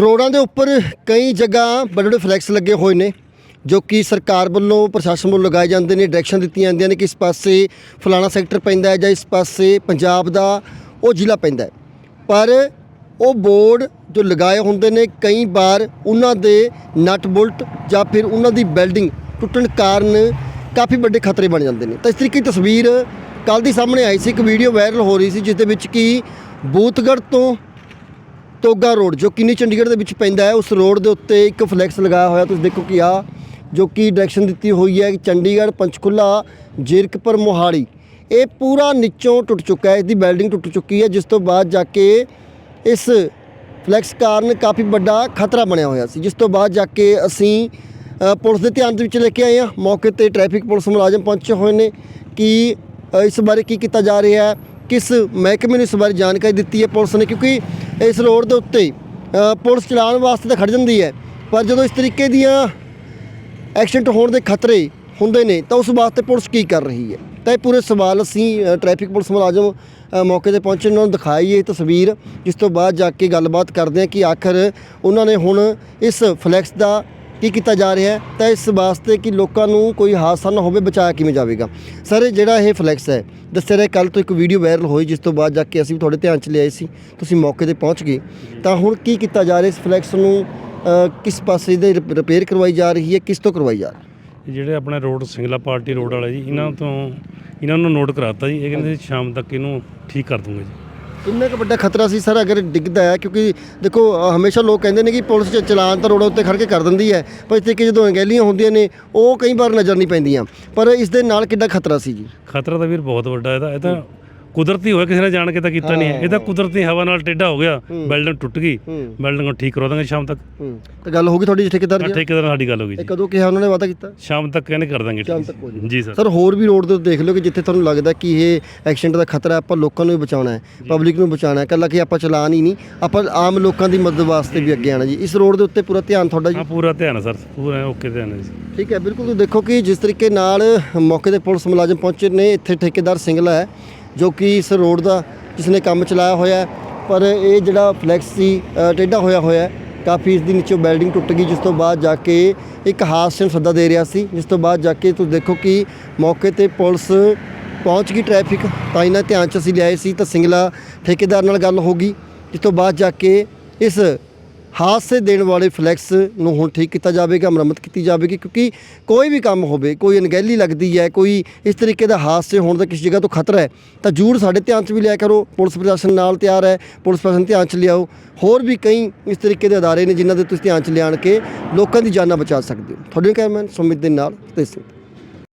ਰੋਡਾਂ ਦੇ ਉੱਪਰ ਕਈ ਜਗ੍ਹਾ ਵੱਡੇ ਵੱਡੇ ਫਲੈਕਸ ਲੱਗੇ ਹੋਏ ਨੇ, ਜੋ ਕਿ ਸਰਕਾਰ ਵੱਲੋਂ, ਪ੍ਰਸ਼ਾਸਨ ਵੱਲੋਂ ਲਗਾਏ ਜਾਂਦੇ ਨੇ ਡਾਇਰੈਕਸ਼ਨ ਦਿੱਤੀਆਂ ਜਾਂਦੀਆਂ ਨੇ ਕਿ ਇਸ ਪਾਸੇ ਫਲਾਣਾ ਸੈਕਟਰ ਪੈਂਦਾ ਹੈ ਜਾਂ ਇਸ ਪਾਸੇ ਪੰਜਾਬ ਦਾ ਉਹ ਜ਼ਿਲ੍ਹਾ ਪੈਂਦਾ ਹੈ। ਪਰ ਉਹ ਬੋਰਡ ਜੋ ਲਗਾਏ ਹੁੰਦੇ ਨੇ, ਕਈ ਵਾਰ ਉਹਨਾਂ ਦੇ ਨਟ ਬੁਲਟ ਜਾਂ ਫਿਰ ਉਹਨਾਂ ਦੀ ਬਿਲਡਿੰਗ ਟੁੱਟਣ ਕਾਰਨ ਕਾਫੀ ਵੱਡੇ ਖਤਰੇ ਬਣ ਜਾਂਦੇ ਨੇ। ਤਾਂ ਇਸ ਤਰੀਕੇ ਦੀ ਤਸਵੀਰ ਕੱਲ ਦੀ ਸਾਹਮਣੇ ਆਈ ਸੀ, ਇੱਕ ਵੀਡੀਓ ਵਾਇਰਲ ਹੋ ਰਹੀ ਸੀ, ਜਿਸ ਦੇ ਵਿੱਚ ਕਿ ਬੂਤਗੜ੍ਹ ਤੋਂ ਤੋਗਾ ਰੋਡ, ਜੋ ਕਿੰਨੀ ਚੰਡੀਗੜ੍ਹ ਦੇ ਵਿੱਚ ਪੈਂਦਾ ਹੈ, ਉਸ ਰੋਡ ਦੇ ਉੱਤੇ ਇੱਕ ਫਲੈਕਸ ਲਗਾਇਆ ਹੋਇਆ, ਤੁਸੀਂ ਦੇਖੋ ਕਿ ਆ, ਜੋ ਕਿ ਡਾਇਰੈਕਸ਼ਨ ਦਿੱਤੀ ਹੋਈ ਹੈ, ਚੰਡੀਗੜ੍ਹ, ਪੰਚਕੁਲਾ, ਜੀਰਕਪੁਰ, ਮੋਹਾਲੀ। ਇਹ ਪੂਰਾ ਨੀਚੋਂ ਟੁੱਟ ਚੁੱਕਾ ਹੈ, ਇਸ ਦੀ ਬਿਲਡਿੰਗ ਟੁੱਟ ਚੁੱਕੀ ਹੈ, ਜਿਸ ਤੋਂ ਬਾਅਦ ਜਾ ਕੇ ਇਸ ਫਲੈਕਸ ਕਾਰਨ ਕਾਫੀ ਵੱਡਾ ਖਤਰਾ ਬਣਿਆ ਹੋਇਆ ਸੀ, ਜਿਸ ਤੋਂ ਬਾਅਦ ਜਾ ਕੇ ਅਸੀਂ ਪੁਲਿਸ ਦੇ ਧਿਆਨ ਦੇ ਵਿੱਚ ਲੈ ਕੇ ਆਏ ਹਾਂ। ਮੌਕੇ ਤੇ ਟ੍ਰੈਫਿਕ ਪੁਲਿਸ ਮੁਲਾਜ਼ਮ ਪਹੁੰਚੇ ਹੋਏ ਨੇ ਕਿ ਇਸ ਬਾਰੇ ਕੀ ਕੀਤਾ ਜਾ ਰਿਹਾ ਹੈ। ਕਿਸ ਮਹਿਕਮੇ ਨੂੰ ਇਸ ਬਾਰੇ ਜਾਣਕਾਰੀ ਦਿੱਤੀ ਹੈ ਪੁਲਿਸ ਨੇ? ਕਿਉਂਕਿ ਇਸ ਰੋਡ ਦੇ ਉੱਤੇ ਪੁਲਿਸ ਚਲਾਉਣ ਵਾਸਤੇ ਤਾਂ ਖੜ ਜਾਂਦੀ ਹੈ ਪਰ ਜਦੋਂ ਇਸ ਤਰੀਕੇ ਦੀਆਂ ਐਕਸੀਡੈਂਟ ਹੋਣ ਦੇ ਖਤਰੇ ਹੁੰਦੇ ਨੇ ਤਾਂ ਉਸ ਵਾਸਤੇ ਪੁਲਿਸ ਕੀ ਕਰ ਰਹੀ ਹੈ? ਤਾਂ ਇਹ ਪੂਰੇ ਸਵਾਲ ਅਸੀਂ ਅ, ਟ੍ਰੈਫਿਕ ਪੁਲਿਸ ਮੁਲਾਜ਼ਮ ਮੌਕੇ ਤੇ ਪਹੁੰਚੇ ਉਹਨਾਂ ਨੂੰ ਦਿਖਾਈ ਇਹ ਤਸਵੀਰ ਜਿਸ ਤੋਂ ਬਾਅਦ ਜਾ ਕੇ ਗੱਲਬਾਤ ਕਰਦੇ ਹਾਂ ਕਿ ਆਖਰ ਉਹਨਾਂ ਨੇ ਹੁਣ ਇਸ ਫਲੈਕਸ ਦਾ ਕੀ ਕੀਤਾ ਜਾ ਰਿਹਾ ਹੈ? ਤਾਂ ਇਸ ਵਾਸਤੇ ਕਿ ਲੋਕਾਂ ਨੂੰ ਕੋਈ ਹਾਦਸਾ ਨਾ ਹੋਵੇ ਬਚਾਇਆ ਕਿਵੇਂ ਜਾਵੇਗਾ? ਸਰ ਜਿਹੜਾ ਇਹ ਫਲੈਕਸ ਹੈ, ਦੱਸਿਆ ਰਿਹਾ ਕੱਲ ਤੋਂ ਇੱਕ ਵੀਡੀਓ ਵਾਇਰਲ ਹੋਈ, ਜਿਸ ਤੋਂ ਬਾਅਦ ਜਾ ਕੇ ਅਸੀਂ ਵੀ ਤੁਹਾਡੇ ਧਿਆਨ 'ਚ ਲਿਆਏ ਸੀ, ਤੁਸੀਂ ਮੌਕੇ ਤੇ ਪਹੁੰਚ ਗਏ। ਤਾਂ ਹੁਣ ਕੀ ਕੀਤਾ ਜਾ ਰਿਹਾ ਇਸ ਫਲੈਕਸ ਨੂੰ? ਕਿਸ ਪਾਸੇ ਦੇ ਰਿਪੇਅਰ ਕਰਵਾਈ ਜਾ ਰਹੀ ਹੈ, ਕਿਸ ਤੋਂ ਕਰਵਾਈ ਜਾ ਰਹੀ ਹੈ? ਜਿਹੜੇ ਆਪਣੇ ਰੋਡ, ਸਿੰਗਲਾ ਪਾਰਟੀ ਰੋਡ ਵਾਲਾ ਜੀ, ਇਹਨਾਂ ਤੋਂ, ਇਹਨਾਂ ਨੂੰ ਨੋਟ ਕਰਾਤਾ ਜੀ, ਇਹ ਕਹਿੰਦੇ ਸ਼ਾਮ ਤੱਕ ਇਹਨੂੰ ਠੀਕ ਕਰ ਦੂੰਗੇ ਜੀ। ਕਿੰਨਾ ਕੁ ਵੱਡਾ ਖਤਰਾ ਸੀ ਸਰ ਅਗਰ ਡਿੱਗਦਾ ਹੈ? ਕਿਉਂਕਿ ਦੇਖੋ ਅ, ਹਮੇਸ਼ਾ ਲੋਕ ਕਹਿੰਦੇ ਨੇ ਕਿ ਪੁਲਿਸ ਚ ਚਲਾਨ ਤਾਂ ਰੋਡਾਂ ਉੱਤੇ ਖੜ ਕੇ ਕਰ ਦਿੰਦੀ ਹੈ ਪਰ ਇਸ ਤਰੀਕੇ ਜਦੋਂ ਅਣਗਹਿਲੀਆਂ ਹੁੰਦੀਆਂ ਨੇ ਉਹ ਕਈ ਵਾਰ ਨਜ਼ਰ ਨਹੀਂ ਪੈਂਦੀਆਂ। ਪਰ ਇਸ ਦੇ ਨਾਲ ਕਿੱਡਾ ਖਤਰਾ ਸੀ ਜੀ? ਖਤਰਾ ਤਾਂ ਵੀਰ ਬਹੁਤ ਵੱਡਾ ਇਹਦਾ। ਇਹ ਤਾਂ ਕੁਦਰਤੀ ਹੋਇਆ ਕਿਸੇ ਨੇ ਜਾਣ ਕੇ ਤਾਂ ਕੀਤਾ ਨਹੀਂ ਹੈ। ਇਹ ਤਾਂ ਕੁਦਰਤੀ ਹਵਾ ਨਾਲ ਟੇਢਾ ਹੋ ਗਿਆ ਬਿਲਡਿੰਗ ਟੁੱਟ ਗਈ। ਹੂੰ। ਬਿਲਡਿੰਗ ਨੂੰ ਠੀਕ ਕਰਵਾ ਦਾਂਗੇ ਸ਼ਾਮ ਤੱਕ। ਹੂੰ। ਤਾਂ ਗੱਲ ਹੋ ਗਈ ਤੁਹਾਡੀ ਠੇਕੇਦਾਰ ਜੀ ਠੇਕੇਦਾਰ ਨਾਲ ਸਾਡੀ ਗੱਲ ਹੋ ਗਈ ਇਹ ਜੀ। ਕਦੋਂ ਕਿਹਾ ਉਹਨਾਂ ਨੇ ਵਾਅਦਾ ਕੀਤਾ? ਸ਼ਾਮ ਤੱਕ ਕਹਿੰਦੇ ਕਰ ਦਾਂਗੇ ਸ਼ਾਮ ਠੀਕ। ਤੱਕ ਹੋ ਜਾਊ। ਜੀ ਸਰ। ਸਰ ਹੋਰ ਵੀ ਰੋਡ ਦੇ ਉੱਤੇ ਦੇਖ ਲਿਓ ਕਿ ਜਿੱਥੇ ਤੁਹਾਨੂੰ ਲੱਗਦਾ ਕਿ ਇਹ ਐਕਸੀਡੈਂਟ ਦਾ ਖਤਰਾ ਹੈ, ਆਪਾਂ ਲੋਕਾਂ ਨੂੰ ਵੀ ਬਚਾਉਣਾ ਹੈ ਪਬਲਿਕ ਨੂੰ ਬਚਾਉਣਾ ਹੈ ਕੱਲਾ ਕਿ ਆਪਾਂ ਚਲਾਨ ਹੀ ਨਹੀਂ ਆਪਾਂ ਆਮ ਲੋਕਾਂ ਦੀ ਮਦਦ ਵਾਸਤੇ ਵੀ ਅੱਗੇ ਆਣਾ ਜੀ। ਇਸ ਰੋਡ ਦੇ ਉੱਤੇ ਪੂਰਾ ਧਿਆਨ ਤੁਹਾਡਾ ਜੀ? ਹਾਂ ਪੂਰਾ ਧਿਆਨ ਹੈ ਸਰ। ਪੂਰਾ ਓਕੇ ਧਿਆਨ ਹੈ ਜੀ। ਠੀਕ ਹੈ ਬਿਲਕੁਲ ਤੁਸੀਂ ਦੇਖੋ ਕਿ ਜਿਸ ਤਰੀਕੇ ਨਾਲ ਮੌਕੇ ਤੇ ਪੁਲਿਸ ਮੁਲਾਜ਼ਮ ਪਹੁੰਚੇ ਨੇ ਇੱਥੇ ਠੇਕੇਦਾਰ ਸਿੰਗਲਾ ਹੈ। ਜੋ ਕਿ ਇਸ ਰੋਡ ਦਾ ਜਿਸ ਨੇ ਕੰਮ ਚਲਾਇਆ ਹੋਇਆ ਪਰ ਇਹ ਜਿਹੜਾ ਫਲੈਕਸ ਸੀ ਅ, ਟੇਢਾ ਹੋਇਆ ਹੋਇਆ ਕਾਫੀ ਇਸ ਦੀ ਨੀਚੋਂ ਬਿਲਡਿੰਗ ਟੁੱਟ ਗਈ ਜਿਸ ਤੋਂ ਬਾਅਦ ਜਾ ਕੇ ਇੱਕ ਹਾਦਸੇ ਨੂੰ ਸੱਦਾ ਦੇ ਰਿਹਾ ਸੀ ਜਿਸ ਤੋਂ ਬਾਅਦ ਜਾ ਕੇ ਤੁਸੀਂ ਦੇਖੋ ਕਿ ਮੌਕੇ ਤੇ ਪੁਲਿਸ ਪਹੁੰਚ ਗਈ ਟ੍ਰੈਫਿਕ ਤਾਂ ਇਹਨਾਂ ਧਿਆਨ ਚ ਅਸੀਂ ਲਿਆਏ ਸੀ ਤਾਂ ਸਿੰਗਲਾ ਠੇਕੇਦਾਰ ਨਾਲ ਗੱਲ ਹੋ ਗਈ ਜਿਸ ਤੋਂ ਬਾਅਦ ਜਾ ਕੇ ਇਸ ਹਾਦਸੇ ਦੇਣ ਵਾਲੇ ਫਲੈਕਸ ਨੂੰ ਹੁਣ ਠੀਕ ਕੀਤਾ ਜਾਵੇਗਾ, ਮੁਰੰਮਤ ਕੀਤੀ ਜਾਵੇਗੀ, ਕਿਉਂਕਿ ਕੋਈ ਵੀ ਕੰਮ ਹੋਵੇ, ਕੋਈ ਅਣਗਹਿਲੀ ਲੱਗਦੀ ਹੈ, ਕੋਈ ਇਸ ਤਰੀਕੇ ਦਾ ਹਾਦਸੇ ਹੋਣ ਦਾ ਕਿਸੇ ਜਗ੍ਹਾ ਤੋਂ ਖਤਰਾ ਹੈ, ਤਾਂ ਜ਼ਰੂਰ ਸਾਡੇ ਧਿਆਨ 'ਚ ਵੀ ਲਿਆ ਕਰੋ, ਪੁਲਿਸ ਪ੍ਰਸ਼ਾਸਨ ਨਾਲ ਤਿਆਰ ਹੈ, ਪੁਲਿਸ ਪ੍ਰਸ਼ਾਸਨ ਧਿਆਨ 'ਚ ਲਿਆਓ। ਹੋਰ ਵੀ ਕਈ ਇਸ ਤਰੀਕੇ ਦੇ ਅਦਾਰੇ ਨੇ ਜਿਨ੍ਹਾਂ ਦੇ ਤੁਸੀਂ ਧਿਆਨ 'ਚ ਲਿਆਣ ਕੇ ਲੋਕਾਂ ਦੀ ਜਾਨਾਂ ਬਚਾ ਸਕਦੇ ਹੋ। ਤੁਹਾਡੇ ਕੈਮਰਾਮੈਨ ਸੁਮਿਤ ਦੇ ਨਾਲ, ਤੇ ਸਿੰਘ